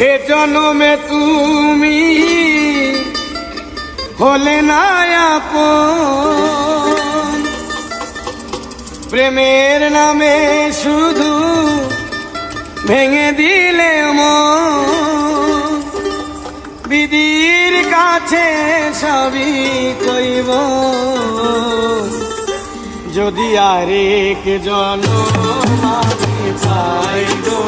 এ জনমে তুমি হলে না প্রেমের নামে শুধু ভেঙে দিলে বিধির কাছে সবই কইব। যদি আরেক জন পাই গো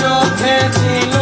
চোখে ছিল।